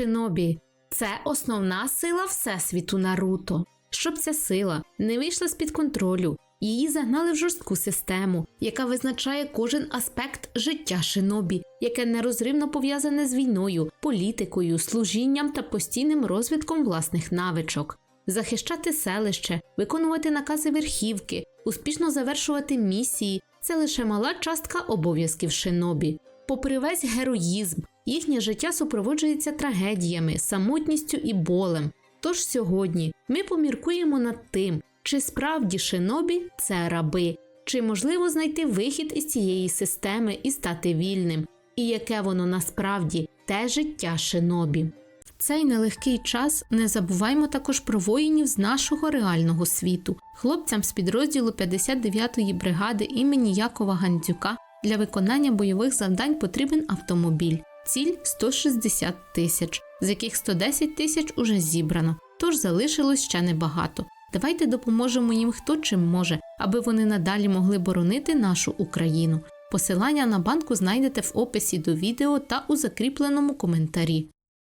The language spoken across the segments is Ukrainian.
Шинобі це основна сила Всесвіту Наруто. Щоб ця сила не вийшла з-під контролю, її загнали в жорстку систему, яка визначає кожен аспект життя шинобі, яке нерозривно пов'язане з війною, політикою, служінням та постійним розвитком власних навичок. Захищати селище, виконувати накази верхівки, успішно завершувати місії це лише мала частка обов'язків шинобі. Попри весь героїзм, їхнє життя супроводжується трагедіями, самотністю і болем. Тож сьогодні ми поміркуємо над тим, чи справді шинобі це раби, чи можливо знайти вихід із цієї системи і стати вільним, і яке воно насправді те життя шинобі. В цей нелегкий час не забуваймо також про воїнів з нашого реального світу. Хлопцям з підрозділу 59-ї бригади імені Якова Гандзюка для виконання бойових завдань потрібен автомобіль. Ціль 160 тисяч, з яких 110 тисяч уже зібрано, тож залишилось ще небагато. Давайте допоможемо їм хто чим може, аби вони надалі могли боронити нашу Україну. Посилання на банку знайдете в описі до відео та у закріпленому коментарі.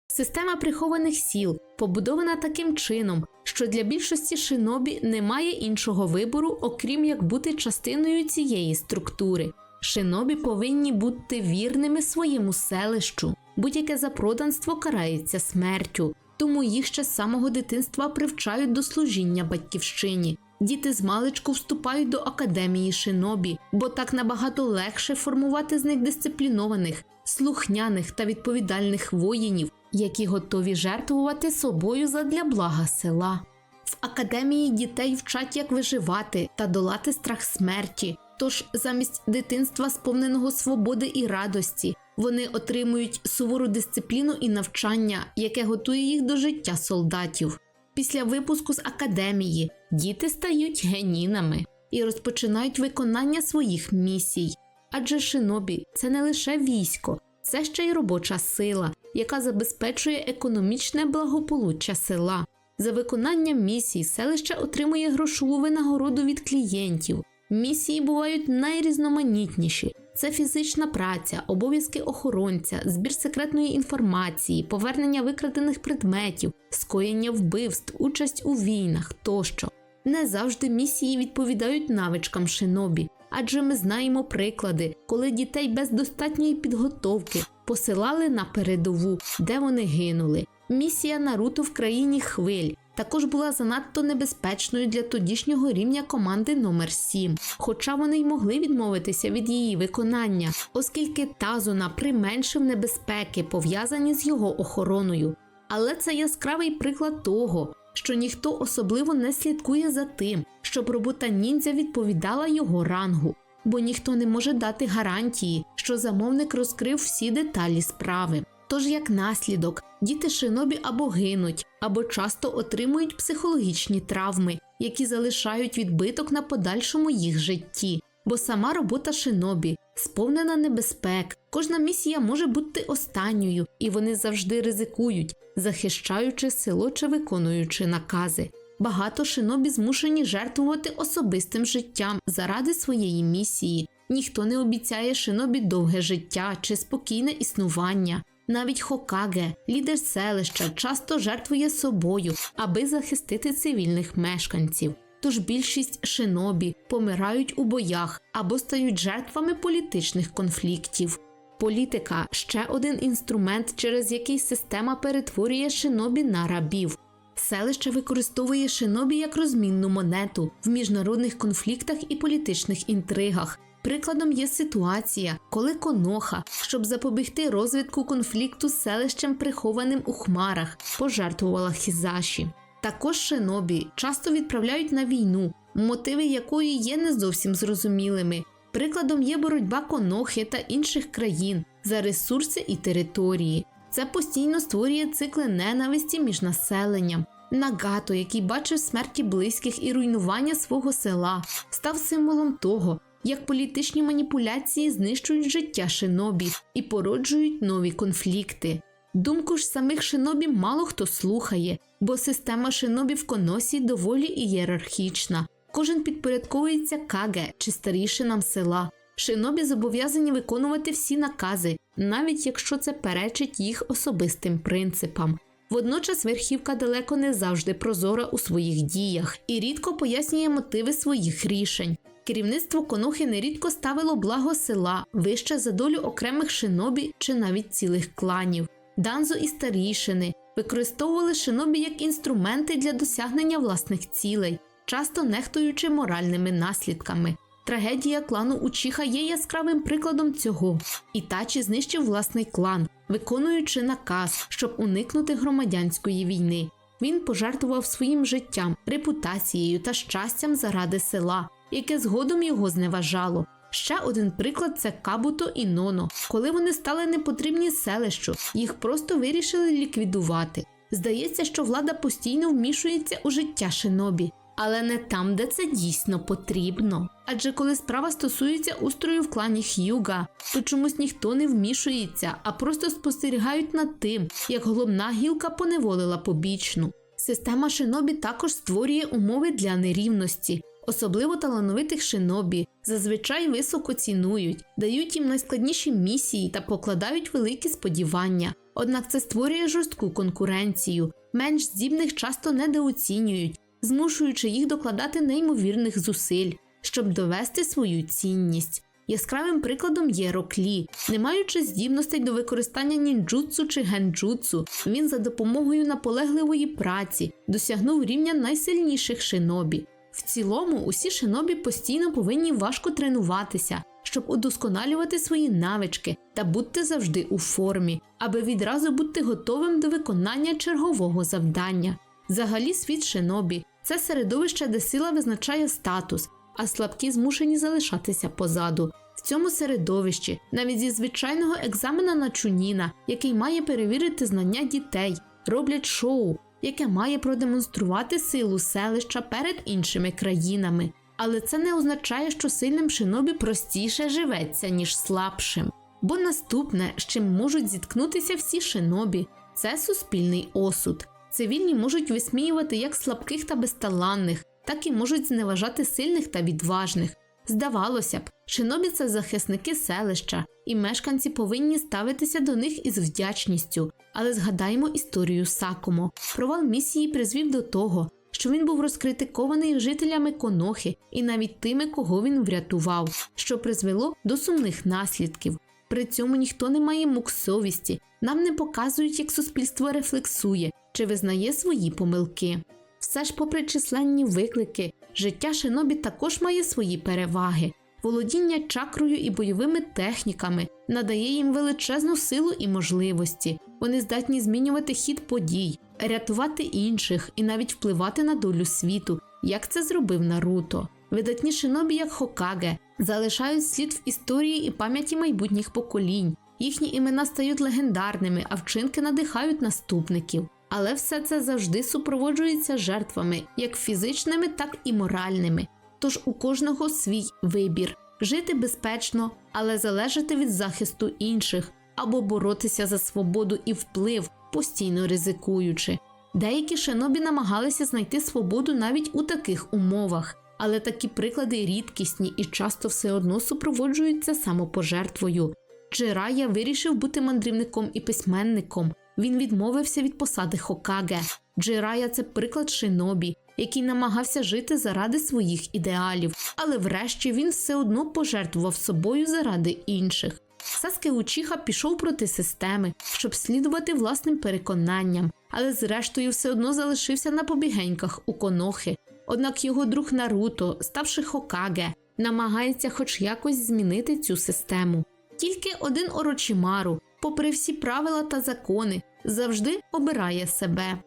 Система прихованих сіл побудована таким чином, що для більшості шинобі немає іншого вибору, окрім як бути частиною цієї структури. Шинобі повинні бути вірними своєму селищу. Будь-яке запроданство карається смертю, тому їх ще з самого дитинства привчають до служіння батьківщині. Діти з маличку вступають до академії шинобі, бо так набагато легше формувати з них дисциплінованих, слухняних та відповідальних воїнів, які готові жертвувати собою задля блага села. В академії дітей вчать, як виживати та долати страх смерті. Тож замість дитинства, сповненого свободи і радості, вони отримують сувору дисципліну і навчання, яке готує їх до життя солдатів. Після випуску з академії діти стають генінами і розпочинають виконання своїх місій. Адже шинобі це не лише військо, це ще й робоча сила, яка забезпечує економічне благополуччя села. За виконання місій селище отримує грошову винагороду від клієнтів. Місії бувають найрізноманітніші: це фізична праця, обов'язки охоронця, збір секретної інформації, повернення викрадених предметів, скоєння вбивств, участь у війнах тощо. Не завжди місії відповідають навичкам шинобі, адже ми знаємо приклади, коли дітей без достатньої підготовки посилали на передову, де вони гинули. Місія Наруто в країні хвиль також була занадто небезпечною для тодішнього рівня команди номер 7 хоча вони й могли відмовитися від її виконання, оскільки Тазуна применшив небезпеки, пов'язані з його охороною. Але це яскравий приклад того, що ніхто особливо не слідкує за тим, щоб робота ніндзя відповідала його рангу, бо ніхто не може дати гарантії, що замовник розкрив всі деталі справи. Тож, як наслідок, діти шинобі або гинуть, або часто отримують психологічні травми, які залишають відбиток на подальшому їх житті. Бо сама робота шинобі сповнена небезпек. Кожна місія може бути останньою, і вони завжди ризикують, захищаючи село чи виконуючи накази. Багато шинобі змушені жертвувати особистим життям заради своєї місії. Ніхто не обіцяє шинобі довге життя чи спокійне існування. Навіть Хокаге, лідер селища, часто жертвує собою, аби захистити цивільних мешканців. Тож більшість шинобі помирають у боях або стають жертвами політичних конфліктів. Політика ще один інструмент, через який система перетворює шинобі на рабів. Селище використовує шинобі як розмінну монету в міжнародних конфліктах і політичних інтригах. Прикладом є ситуація, коли Коноха, щоб запобігти розвитку конфлікту з селищем, прихованим у хмарах, пожертвувала Хізаші. Також шинобі часто відправляють на війну, мотиви якої є не зовсім зрозумілими. Прикладом є боротьба Конохи та інших країн за ресурси і території. Це постійно створює цикли ненависті між населенням. Нагато, який бачив смерті близьких і руйнування свого села, став символом того, як політичні маніпуляції знищують життя шинобі і породжують нові конфлікти. Думку ж самих шинобі мало хто слухає, бо система шинобі в коносі доволі ієрархічна. Кожен підпорядковується каге чи старішинам села. Шинобі зобов'язані виконувати всі накази, навіть якщо це перечить їх особистим принципам. Водночас верхівка далеко не завжди прозора у своїх діях і рідко пояснює мотиви своїх рішень. Керівництво Конохи нерідко ставило благо села вище за долю окремих шинобі чи навіть цілих кланів. Данзо і старішини використовували шинобі як інструменти для досягнення власних цілей, часто нехтуючи моральними наслідками. Трагедія клану Учіха є яскравим прикладом цього. Ітачі знищив власний клан, виконуючи наказ, щоб уникнути громадянської війни. Він пожертвував своїм життям, репутацією та щастям заради села, яке згодом його зневажало. Ще один приклад це Кабуто і Ноно. Коли вони стали непотрібні селищу, їх просто вирішили ліквідувати. Здається, що влада постійно вмішується у життя шинобі, але не там, де це дійсно потрібно. Адже коли справа стосується устрою в клані Х'юга, то чомусь ніхто не вмішується, а просто спостерігають над тим, як головна гілка поневолила побічну. Система шинобі також створює умови для нерівності. Особливо талановитих шинобі зазвичай високо цінують, дають їм найскладніші місії та покладають великі сподівання. Однак це створює жорстку конкуренцію. Менш здібних часто недооцінюють, змушуючи їх докладати неймовірних зусиль, щоб довести свою цінність. Яскравим прикладом є Роклі. Не маючи здібностей до використання нінджутсу чи генджутсу, він за допомогою наполегливої праці досягнув рівня найсильніших шинобі. В цілому, усі шинобі постійно повинні важко тренуватися, щоб удосконалювати свої навички та бути завжди у формі, аби відразу бути готовим до виконання чергового завдання. Взагалі, світ шинобі це середовище, де сила визначає статус, а слабкі змушені залишатися позаду. В цьому середовищі, навіть зі звичайного екзамена на чуніна, який має перевірити знання дітей, роблять шоу, яке має продемонструвати силу селища перед іншими країнами. Але це не означає, що сильним шинобі простіше живеться, ніж слабшим. Бо наступне, з чим можуть зіткнутися всі шинобі, це суспільний осуд. Цивільні можуть висміювати як слабких та безталанних, так і можуть зневажати сильних та відважних. Здавалося б, шинобі захисники селища, і мешканці повинні ставитися до них із вдячністю. Але згадаємо історію Сакомо. Провал місії призвів до того, що він був розкритикований жителями Конохи і навіть тими, кого він врятував, що призвело до сумних наслідків. При цьому ніхто не має мук совісті, нам не показують, як суспільство рефлексує чи визнає свої помилки. Все ж, попри численні виклики, життя шинобі також має свої переваги. Володіння чакрою і бойовими техніками надає їм величезну силу і можливості. Вони здатні змінювати хід подій, рятувати інших і навіть впливати на долю світу, як це зробив Наруто. Видатні шинобі, як Хокаге, залишають слід в історії і пам'яті майбутніх поколінь. Їхні імена стають легендарними, а вчинки надихають наступників. Але все це завжди супроводжується жертвами, як фізичними, так і моральними. Тож у кожного свій вибір жити безпечно, але залежати від захисту інших, або боротися за свободу і вплив, постійно ризикуючи. Деякі шинобі намагалися знайти свободу навіть у таких умовах, але такі приклади рідкісні і часто все одно супроводжуються самопожертвою. Джирая вирішив бути мандрівником і письменником. Він відмовився від посади Хокаге. Джирая це приклад шинобі, який намагався жити заради своїх ідеалів, але врешті він все одно пожертвував собою заради інших. Саске Учіха пішов проти системи, щоб слідувати власним переконанням, але зрештою все одно залишився на побігеньках у конохи. Однак його друг Наруто, ставши Хокаге, намагається хоч якось змінити цю систему. Тільки один Орочімару, попри всі правила та закони, завжди обирає себе.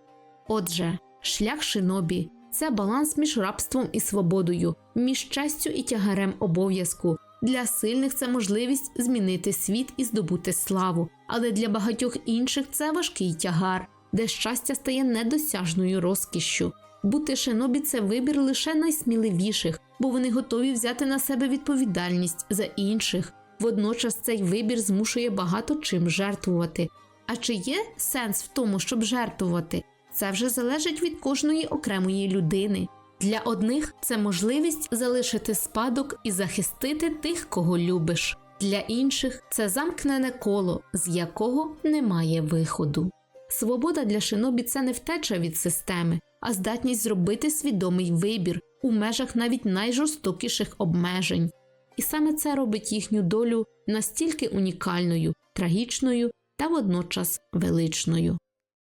Отже, шлях шинобі це баланс між рабством і свободою, між честю і тягарем обов'язку. Для сильних це можливість змінити світ і здобути славу, але для багатьох інших це важкий тягар, де щастя стає недосяжною розкішшю. Бути шинобі це вибір лише найсміливіших, бо вони готові взяти на себе відповідальність за інших. Водночас цей вибір змушує багато чим жертвувати. А чи є сенс в тому, щоб жертвувати? Це вже залежить від кожної окремої людини. Для одних це можливість залишити спадок і захистити тих, кого любиш. Для інших це замкнене коло, з якого немає виходу. Свобода для шинобі це не втеча від системи, а здатність зробити свідомий вибір у межах навіть найжорстокіших обмежень. І саме це робить їхню долю настільки унікальною, трагічною та водночас величною.